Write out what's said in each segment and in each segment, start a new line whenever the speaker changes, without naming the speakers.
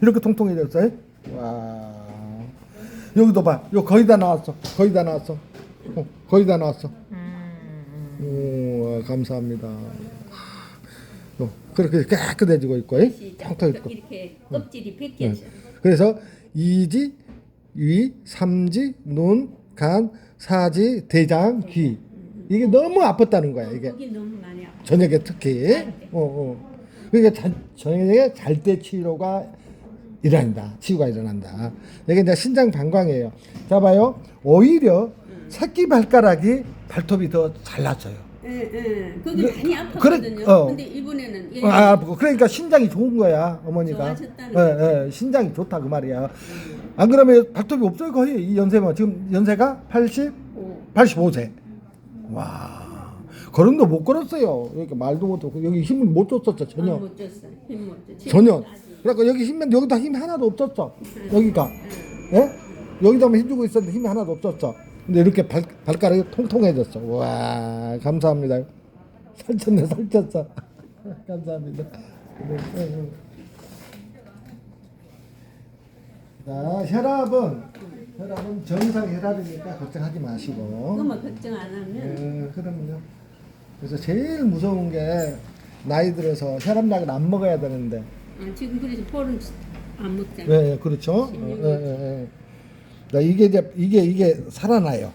이렇게 통통해졌어요? 와. 여기도 봐. 요 거의 다 나왔어. 거의 다 나왔어. 어, 거의 다 나왔어. 오, 와, 감사합니다. 요, 그렇게 깨끗해지고 있고, 예? 통통해지고.
이렇게 껍질이 벗겨져.
그래서 이지, 위, 삼지, 눈, 간, 사지, 대장, 귀. 이게 너무 아팠다는 거야, 이게.
많이 아파.
저녁에 특히.
잘 때.
어, 어. 그러니까 자, 저녁에 잘 때 치료가 일어난다. 치유가 일어난다. 이게 이제 신장 방광이에요. 자 봐요. 오히려 새끼 발가락이 발톱이 더 잘났어요.
응, 응. 거기
그-
많이 아팠거든요.
그래, 어.
근데 이번에는 여기
아, 아프고 그러니까 신장이 좋은 거야 어머니가. 예, 예, 신장이 좋다 그 말이야. 안 그러면 발톱이 없어요 거의 이 연세면 지금 연세가 80,
오.
85세. 와. 걸음도 못 걸었어요. 여기 말도 못하고 여기 힘을 못 줬었죠 전혀.
아, 못 줬어. 힘못 줬어.
전혀. 그러니까 여기 힘면 여기다 힘 하나도 없었어. 여기가. 예? 여기다만 힘주고 있었는데 힘이 하나도 없었어. 근데 이렇게 발, 발가락이 통통해졌어. 와, 감사합니다. 살쪘네, 살쪘어. 감사합니다. 네, 네. 자, 혈압은, 혈압은 정상 혈압이니까 걱정하지 마시고.
그거만 걱정 안 하면
예, 그럼요. 그래서 제일 무서운 게 나이 들어서 혈압약을 안 먹어야 되는데.
아, 지금 그래서 볼은 안 먹잖아.
예, 예, 그렇죠. 어, 예, 예, 예. 자, 이게 이제 이게 이게 살아나요.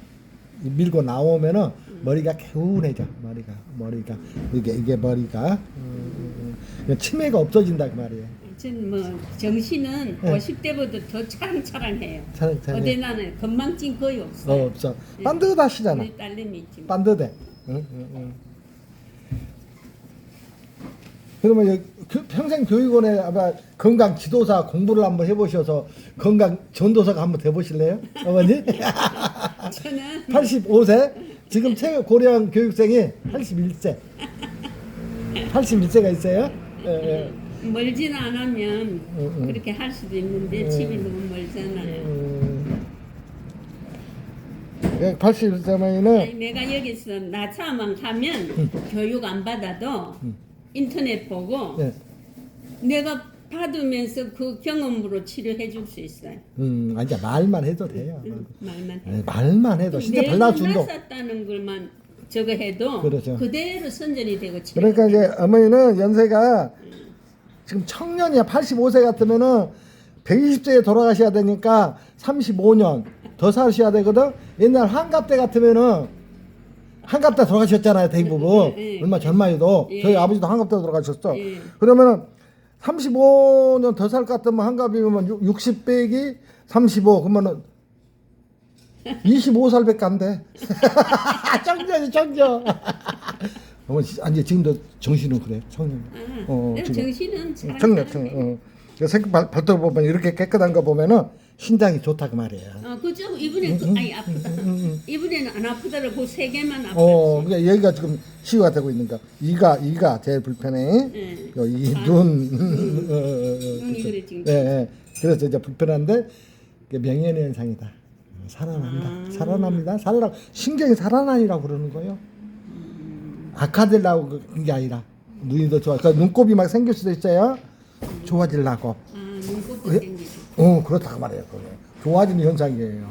이 밀고 나오면은 머리가 개운해져. 머리가 머리가 이게 이게 머리가 음, 음, 음. 치매가 없어진다 그 말이에요.
전뭐 정신은
네.
50대보다 더 차랑차랑해요.
잘, 잘,
어디 나는 건망증 거의
어,
없어요.
없어. 반듯하시잖아.
우리 딸내미 있지만.
반듯해. 응, 응, 응. 그러면 평생 교육원에 아마 건강 지도사 공부를 한번 해보셔서 건강 전도사가 한번 돼보실래요, 어머니?
저는.
85세? 지금 최고 고령 교육생이 81세. 81세가 있어요? 예, 예.
멀지는 않으면
응, 응.
그렇게 할 수도 있는데 집이 너무 멀잖아요.
음, 예, 81세면은
아니, 내가 여기서 나차만 가면 교육 안 받아도 인터넷 보고
예.
내가 받으면서 그 경험으로 치료해 줄 수 있어요.
음, 아니 이제 말만 해도 돼요
말만
예, 말만 해도 진짜 발라준도
났었다는 것만 저거 해도
그렇죠.
대로 선전이 되고 치료.
그러니까 이제 어머니는 연세가 지금 청년이야 85세 같으면은 120세에 돌아가셔야 되니까 35년 더 사셔야 되거든 옛날 환갑 때 같으면은 때 돌아가셨잖아요 대부분
예, 예.
얼마 전만 해도
예.
저희 아버지도 때 돌아가셨어
예.
그러면은 35년 더 살 것 같으면 환갑이면 60 빼기 35 그러면은 25살밖에 안 돼. 청년이 청년. 어머 아니 지금도 정신은 그래 청년.
아,
어,
내가
지금.
정신은 잘
청년. 청년. 어. 그생 발, 발톱 보면 이렇게 깨끗한 거 보면은 신장이 좋다 그 말이야.
어, 그죠? 이번에 그, 아니 아프다. 이번에는 안 아프더라고. 그세 개만 아팠지.
어, 그러니까 여기가 지금 치유가 되고 있는 거. 이가 이가 제일 불편해.
예.
이
아,
눈.
눈이 그래 지금.
예, 예. 그래서 이제 불편한데 그게 명예의 현상이다. 살아난다.
아.
살아납니다. 살아 신경이 살아나니라고 그러는 거예요. 악화되려고 그런 게 아니라 눈이 더 좋아. 그러니까 눈곱이 막 생길 수도 있어요. 좋아지려고.
아,
예? 어, 그렇다고 말해요. 그게. 좋아지는 현상이에요.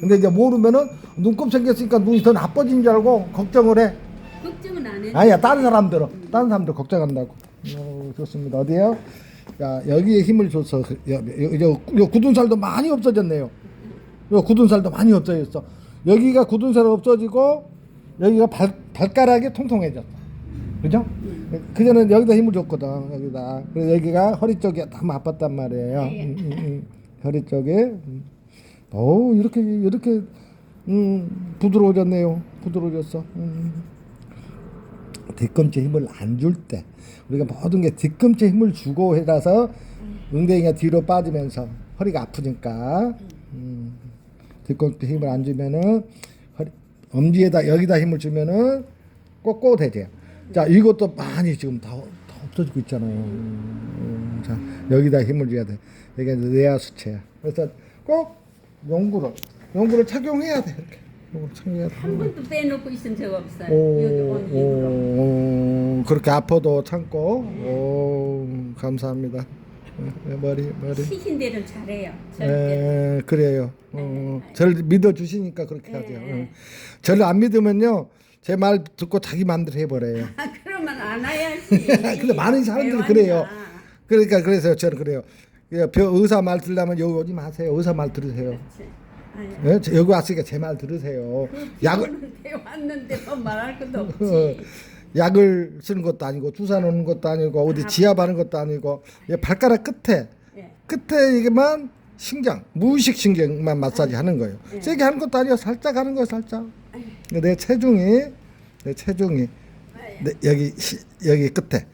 근데 이제 모르면은 눈곱 생겼으니까 눈이 더 나빠진 줄 알고 걱정을 해.
걱정은 안 해.
아니야, 다른 사람들은. 다른 사람들 걱정한다고. 어, 좋습니다. 어디요? 야, 여기에 힘을 줘서, 그- 여, 여, 여, 여 굳은 살도 많이 없어졌네요. 요 굳은 살도 많이 없어졌어. 여기가 굳은 살 없어지고, 여기가 발, 발가락이 통통해졌어. 그죠? 그전엔 여기다 힘을 줬거든, 여기다. 그래서 여기가 허리 쪽이 너무 아팠단 말이에요. 음, 음, 음. 허리 쪽에. 음. 어우, 이렇게, 이렇게, 음, 부드러워졌네요. 부드러워졌어. 음. 뒤꿈치 힘을 안 줄 때 우리가 모든 게 뒤꿈치 힘을 주고 해라서 엉덩이가 뒤로 빠지면서 허리가 아프니까 음, 뒤꿈치 힘을 안 주면은 허리, 엄지에다 여기다 힘을 주면은 꼿꼿해져요. 자 이것도 많이 지금 다, 다 없어지고 있잖아요. 음, 자 여기다 힘을 줘야 돼. 이게 내야 수체야. 그래서 꼭 연구를 연구를 착용해야 돼. 이렇게 연구를 착용해야 돼.
한 번도 빼놓고 있은 적 없어요.
오,
여기 온 이후로.
오, 그렇게 아파도 참고 오, 감사합니다. 어, 머리 머리.
시킨 대로 잘해요. 절대.
에, 그래요. 어, 저를 믿어 주시니까 그렇게 하죠.
네.
어. 저를 안 믿으면요. 제 말 듣고 자기 마음대로 해버려요.
아, 그러면 안 와야지.
근데 많은 사람들이
왜
그래요. 그러니까 그래서 저는 그래요. 예, 벼- 의사 말 들으려면 여기 오지 마세요. 의사 말 들으세요. 예? 저 여기 왔으니까 제 말 들으세요. 약을
왔는데 뭐 말할 것도
어,
없지.
약을 쓰는 것도 아니고 주사 놓는 것도 아니고 어디 지압하는 것도 아니고 예, 발가락 끝에
예.
끝에 이게만 신경 무의식 신경만 마사지 하는 거예요.
네.
세게 하는 것도 아니고 살짝 하는 거예요. 살짝. 내 체중이 내 체중이 네, 여기 시, 여기 끝에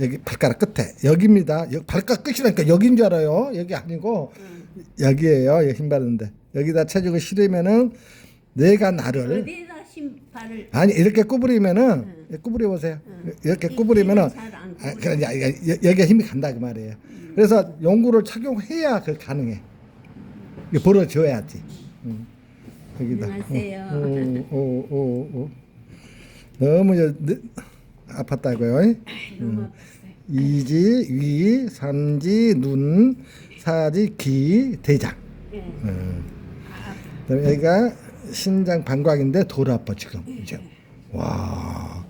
여기 발가락 끝에 여기입니다. 여기 발가락 끝이라니까 여기인 줄 알아요. 여기 아니고 여기에요. 여기 힘 받는데 여기다 체중을 실으면은 내가 나를
어디다 신발을
아니 이렇게 구부리면은 구부려 보세요. 이렇게
이
구부리면은 아, 그러니 여기가 힘이 간다 그 말이에요. 그래서 연구를 착용해야 그 가능해. 벌어져야지. 음. 여기다.
안녕하세요.
어, 어, 어, 어, 어. 너무 저, 늦- 아팠다고요.
너무.
이지, 위, 삼지, 눈, 사지, 귀, 대장.
예.
음. 그다음에 여기가 신장 방광인데 돌 아파 지금 이제. 와.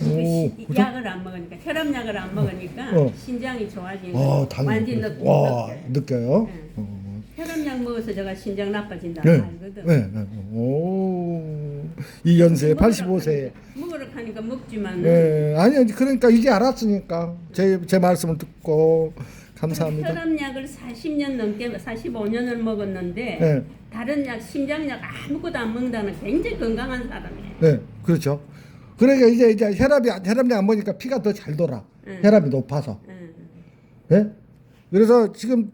오,
그 시- 약을 안 먹으니까 혈압약을 안 먹으니까
어.
신장이 좋아지는
와,
거 완전. 느끼
와, 느껴요.
네.
어.
혈압약 먹어서 제가 신장 나빠진다
네.
알거든.
네. 네. 오. 이 연세 85세.
먹으러 가니까 먹지만
예. 아니 그러니까 이제 알았으니까 제 제 말씀을 듣고 감사합니다.
혈압약을 40년 넘게 45년을 먹었는데
네.
다른 약 심장약 아무것도 안 먹는다는 굉장히 건강한 사람이에요.
네. 그렇죠. 그러니까 이제 이제 혈압이 혈압약 안 먹으니까 피가 더 잘 돌아.
네.
혈압이 높아서.
응.
예? 그래서 지금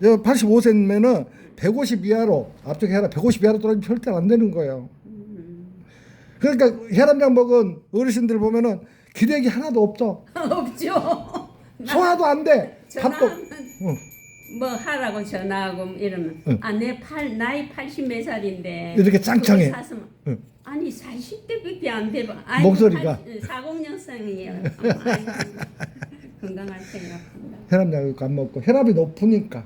85세면은 150 이하로 앞쪽 혈압 150 이하로 떨어지면 절대 안 되는 거예요. 그러니까 혈압약 먹은 어르신들 보면은 기력이 하나도 없어.
없죠.
소화도 안 돼. 밥도. 어.
뭐 하라고 전화하고 이러면
응.
아내 팔 나이 80 몇 살인데
이렇게 짱짱해.
샀으면
응.
아니 40대밖에 안 돼.
목소리가.
40년생이에요. 건강할 생각합니다.
혈압약 안 먹고 혈압이 높으니까